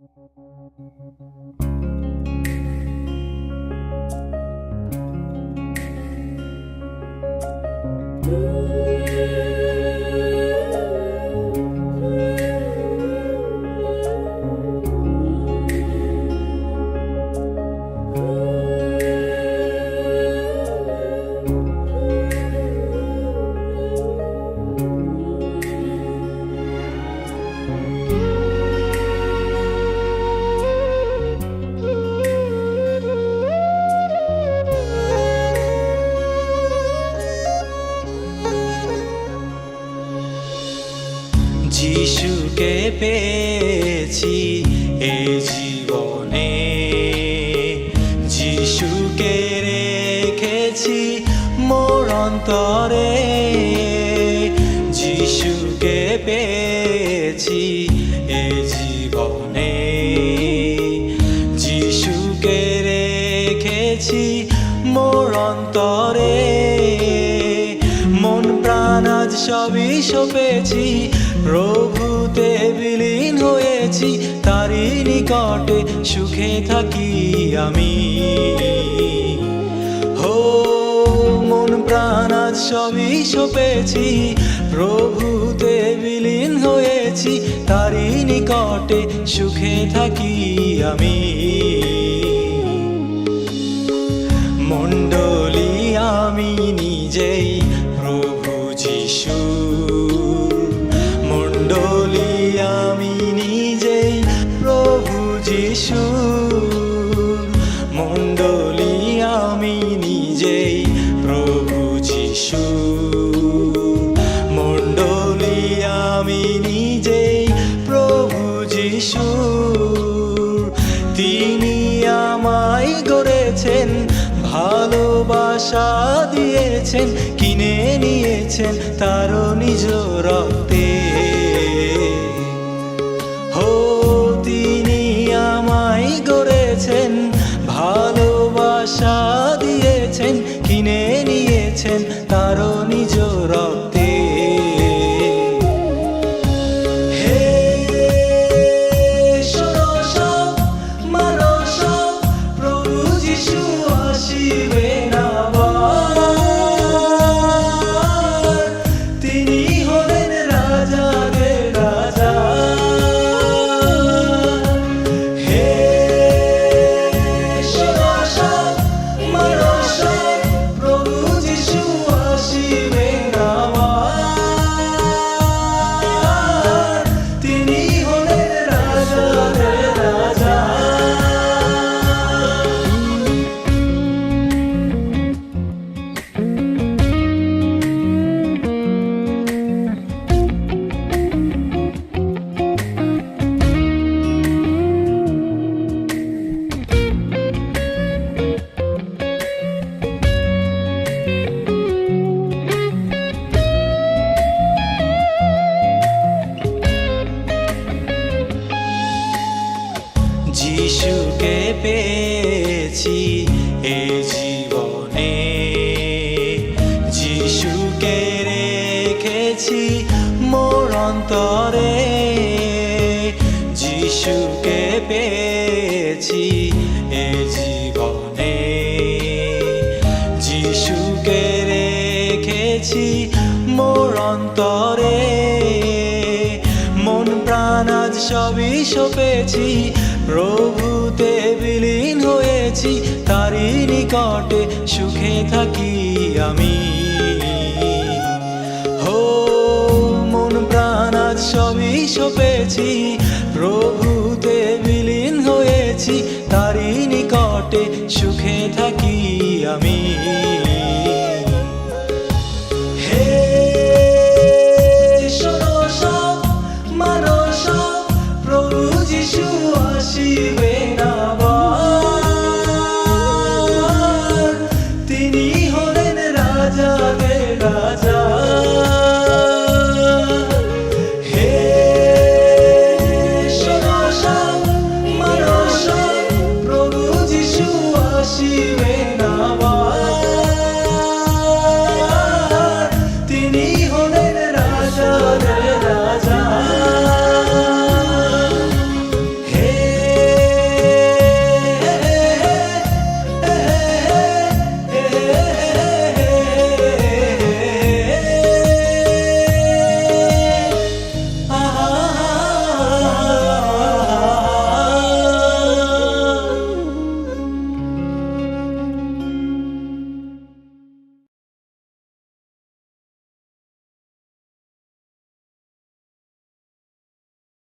Thank you. যিশুকে পেয়েছি এ জীবনে। যিশুকে রেখেছি মোর অন্তরে। যিশুকে পেয়েছি এ জীবনে। যিশুকে রেখেছি মোর অন্তরে। মন প্রাণ আজ সবই সপেছি। নিকটে সুখে থাকি আমি। হো, মন, প্রাণ, আজ সবই সপেছি। প্রভুতে বিলীন হয়েছি, তারই নিকটে সুখে থাকি আমি। মণ্ডলী, আমি নিজেই প্রভু যিশু। তিনি আমায় গড়েছেন, ভালোবাসা দিয়েছেন, কিনে নিয়েছেন তার নিজ রক্তে। পেয়েছি, এ জীবনে। যিশুকে রেখেছি মোর অন্তরে। মন প্রাণ আজ সবই সপেছি প্রভুতে বিলীন হয়েছি, তারই নিকটে সুখে থাকি আমি। হো, মন প্রাণ আজ সবই সপেছি প্রভুতে রাজা। হে শোনো সব, মানো সব, প্রভু যিশু আসিবেন